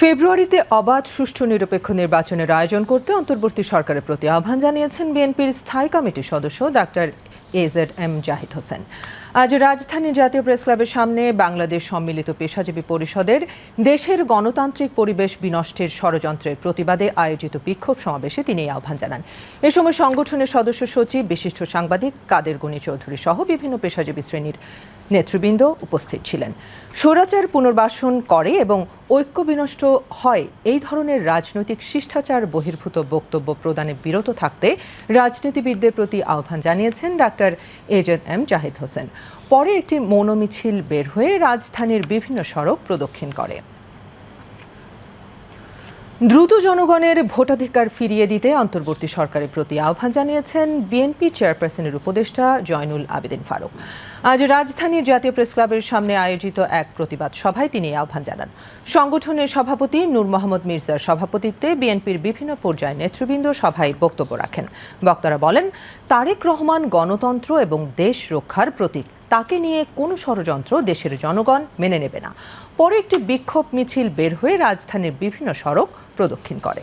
ফেব্রুয়ারিতে অবাধ সুষ্ঠু নিরপেক্ষ নির্বাচনের আয়োজন করতে অন্তর্বর্তী সরকারের প্রতি আহ্বান জানিয়েছেন বিএনপির স্থায়ী কমিটির সদস্য doctor A Z M Zahid Hossain. আজ রাজধানী জাতীয় প্রেস ক্লাবের সামনে বাংলাদেশ সম্মিলিত পেশাজীবী পরিষদের দেশের গণতান্ত্রিক পরিবেশ বিনষ্টের ষড়যন্ত্রের প্রতিবাদে আয়োজিত বিক্ষোভ সমাবেশে তিনি আহ্বান জানান। এ সময় সংগঠনের সদস্য সচিব, বিশিষ্ট সাংবাদিক কাদের গনি চৌধুরী সহ বিভিন্ন পেশাজীবী শ্রেণির নেতৃবৃন্দ উপস্থিত ছিলেন। স্বৈরাচার পুনর্বাসন করে এবং ঐক্য বিনষ্ট হয় এই ধরনের রাজনৈতিক শিষ্টাচার বহির্ভূত বক্তব্য প্রদানে বিরত থাকতে রাজনীতিবিদদের প্রতি আহ্বান জানিয়েছেন doctor A Z M Zahid Hossain. পরে একটি মৌন মিছিল বের হয়ে রাজধানীর বিভিন্ন সড়ক প্রদক্ষিণ করে। দ্রুত জনগণের ভোটাধিকার ফিরিয়ে দিতে অন্তর্বর্তী সরকারের প্রতি আহ্বান জানিয়েছেন বিএনপি চেয়ারপারসনের উপদেষ্টা জয়নুল আবেদিন ফারুক। আজ রাজধানীর জাতীয় প্রেস ক্লাবের সামনে আয়োজিত এক প্রতিবাদ সভায় তিনি আহ্বান জানান। সংগঠনের সভাপতি নূর মোহাম্মদ মির্জার সভাপতিত্বে বিএনপির বিভিন্ন পর্যায়ে নেতৃবৃন্দ সভায় বক্তব্য রাখেন। বক্তারা বলেন, তারেক রহমান গণতন্ত্র এবং দেশ রক্ষার প্রতীক। তাকে নিয়ে কোনো ষড়যন্ত্র দেশের জনগণ মেনে নেবে না। পরে একটি বিক্ষোভ মিছিল বের হয়ে রাজধানীর বিভিন্ন সড়ক প্রদক্ষিণ করে।